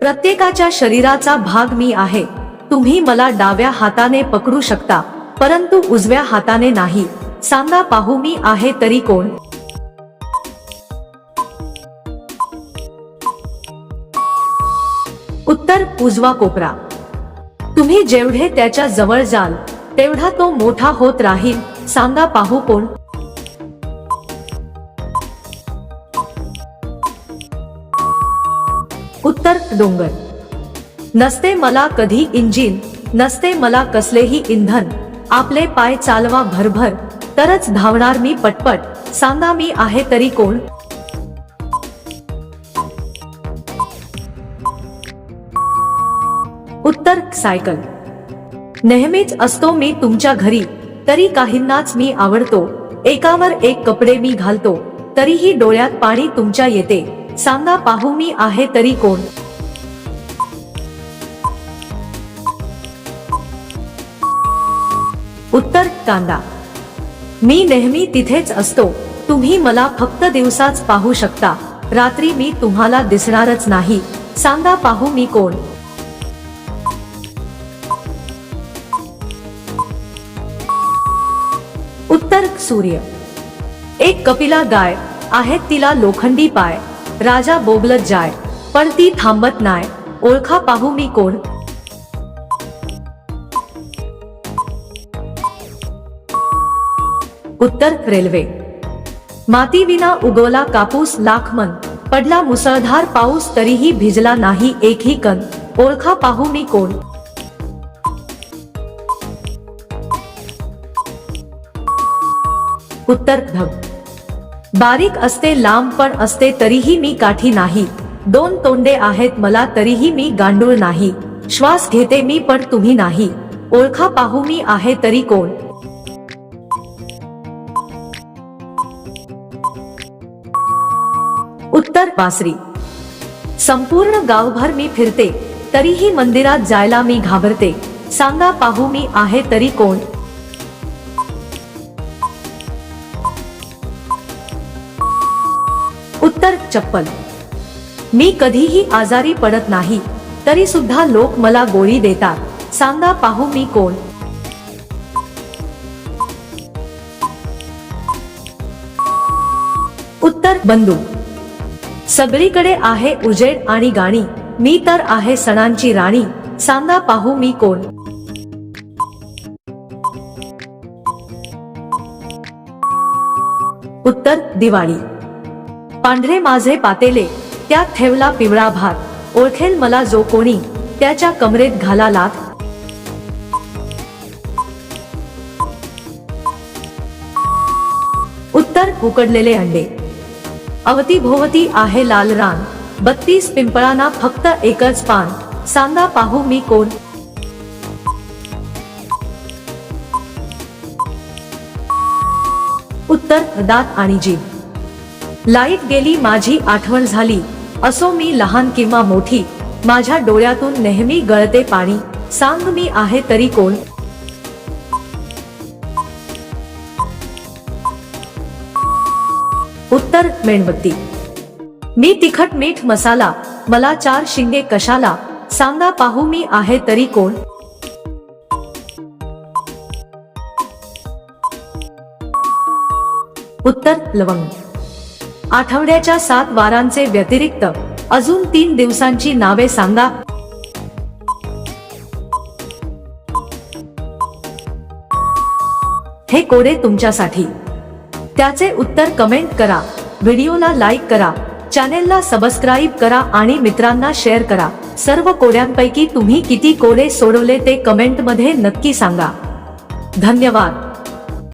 प्रत्येकाच्या शरीराचा भाग मी आहे. तुम्ही मला डाव्या हाताने पकडू शकता परंतु उजव्या हाताने नाही. सांगा पाहू मी आहे तरी कोण? उत्तर उजवा कोपरा. तुम्ही जेवढे त्याच्याजवळ जाल तेवढा तो मोठा होत राहील. सांगा पाहू कोण? उत्तर डोंगर. नसते मला कधी इंजिन नसते मला कसलेही इंधन. आपले पाय चालवा भरभर तरच धावणार मी पटपट. सांगा मी आहे तरी कोण? उत्तर सायकल. नेहमीच असतो मी तुमच्या घरी तरी काहींनाच मी आवडतो. एकावर एक कपडे मी घालतो तरीही डोळ्यात पाणी तुमच्या येते. सांगा पाहू मी आहे तरी कोण? उत्तर कांदा. मी नेहमी तिथेच असतो. तुम्ही मला फक्त दिवसाच पाहू शकता. रात्री मी तुम्हाला दिसणारच नाही. सांगा पाहू मी कोण? उत्तर सूर्य. एक कपिला गाय. आहेत तिला लोखंडी पाय. राजा बोबलत जाय पण ती थांबत नाय ओळखा पाहू मी कोण. उत्तर रेल्वे. मातीविना उगवला कापूस लाखमन पडला मुसळधार पाऊस तरीही भिजला नाही एकही कण ओळखा पाहू मी कोण. उत्तर धब बारीक असते लांब पण असते तरीही मी काठी नाही. दोन तोंडे आहेत मला तरीही मी गांडूळ नाही. श्वास घेते मी पण तुम्ही नाही. ओळखा पाहू मी आहे तरी कोण. उत्तर बासरी संपूर्ण गावभर मी फिरते तरीही मंदिरात जायला मी घाबरते. सांगा पाहू मी आहे तरी कोण. चप्पल. मी कधीही आजारी पडत नाही तरी सुद्धा लोक मला गोळी देतात. सांगा पाहू मी कोण? उत्तर बंधू. सगळीकडे आहे उजेड आणि गाणी. मी तर आहे सणांची राणी. सांगा पाहू मी कोण? उत्तर दिवाळी. पांढरे माझे पातेले त्यात ठेवला पिवळा भात. ओळखेल मला जो कोणी त्याच्या कमरेत घाला लाथ उत्तर उकडलेले अंडे. अवतीभोवती आहे लाल रान. बत्तीस पिंपळांना फक्त एकच पान. सांगा पाहू मी कोण? उत्तर दात आणि जीभ. लाइट गेली माझी आठवण झाली. असो मी लहान किंवा मोठी माझ्या डोळ्यातून नेहमी गळते पाणी. सांग मी आहे तरी कोण? उत्तर मेणबत्ती. मी तिखट मीठ मसाला मला चार शिंगे कशाला? सांगा पाहू मी आहे तरी कोण? उत्तर लवंग. आठवड्याच्या सात वारांचे व्यतिरिक्त अजून तीन दिवसांची नावे सांगा. हे कोडे तुमच्यासाठी. त्याचे उत्तर कमेंट करा व्हिडिओला लाईक करा चॅनेलला सबस्क्राईब करा आणि मित्रांना शेअर करा. सर्व कोड्यांपैकी तुम्ही किती कोडे सोडवले ते कमेंटमध्ये नक्की सांगा. धन्यवाद.